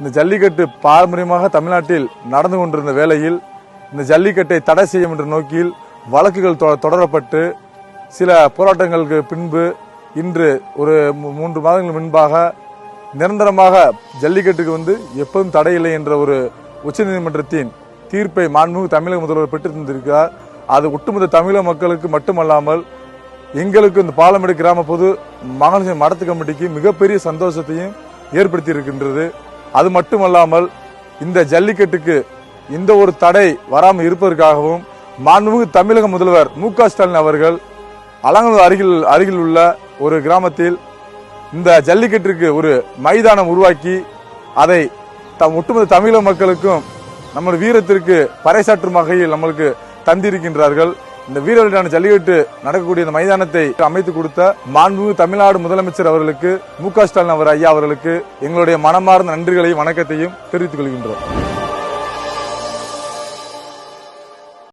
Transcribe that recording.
இந்த ஜல்லிக்கட்டு பாரம்பரியமாக தமிழ்நாட்டில் நடந்து கொண்டிருந்த வேளையில் இந்த ஜல்லிக்கட்டை தடை செய்யும் என்ற நோக்கில் வழக்குகள் தொ- தொடரப்பட்டு சில போராட்டங்களுக்கு பின்பு இன்று ஒரு மூ- மூன்று மாதங்கள் முன்பாக நிரந்தரமாக ஜல்லிக்கட்டுக்கு வந்து எப்போதும் தடையில்லை என்ற ஒரு உச்சநீதிமன்றத்தின் தீர்ப்பை மாண்புமிகு தமிழக முதல்வர் பெற்று தந்திருக்கிறார். அது ஒட்டுமொத்த தமிழக மக்களுக்கு மட்டுமல்லாமல் எங்களுக்கு இந்த பாலமேடு கிராம பொது மகளிர் மடத்து கமிட்டிக்கு மிகப்பெரிய சந்தோஷத்தையும் ஏற்படுத்தி இருக்கின்றது அது மட்டுமல்லாமல் இந்த ஜல்லிக்கட்டுக்கு இந்த ஒரு தடை வராமல் இருப்பதற்காகவும் மாண்புமிகு தமிழக முதல்வர் மு க ஸ்டாலின் அவர்கள் அலங்கநல்லூர் அருகில் அருகில் உள்ள ஒரு கிராமத்தில் இந்த ஜல்லிக்கட்டிற்கு ஒரு மைதானம் உருவாக்கி அதை தம் ஒட்டுமொத்த தமிழக மக்களுக்கும் நம்ம வீரத்திற்கு பறைசாற்றும் வகையில் நம்மளுக்கு தந்திருக்கின்றார்கள். இந்த வீரர்களுக்கான ஜல்லிக்கட்டு நடக்கக்கூடிய இந்த மைதானத்தை அமைத்து கொடுத்த மாண்புமிகு தமிழ்நாடு முதலமைச்சர் அவர்களுக்கு மு க ஸ்டாலின் அவர் ஐயா அவர்களுக்கு எங்களுடைய மனமார்ந்த நன்றிகளையும் வணக்கத்தையும் தெரிவித்துக் கொள்கின்றோம்.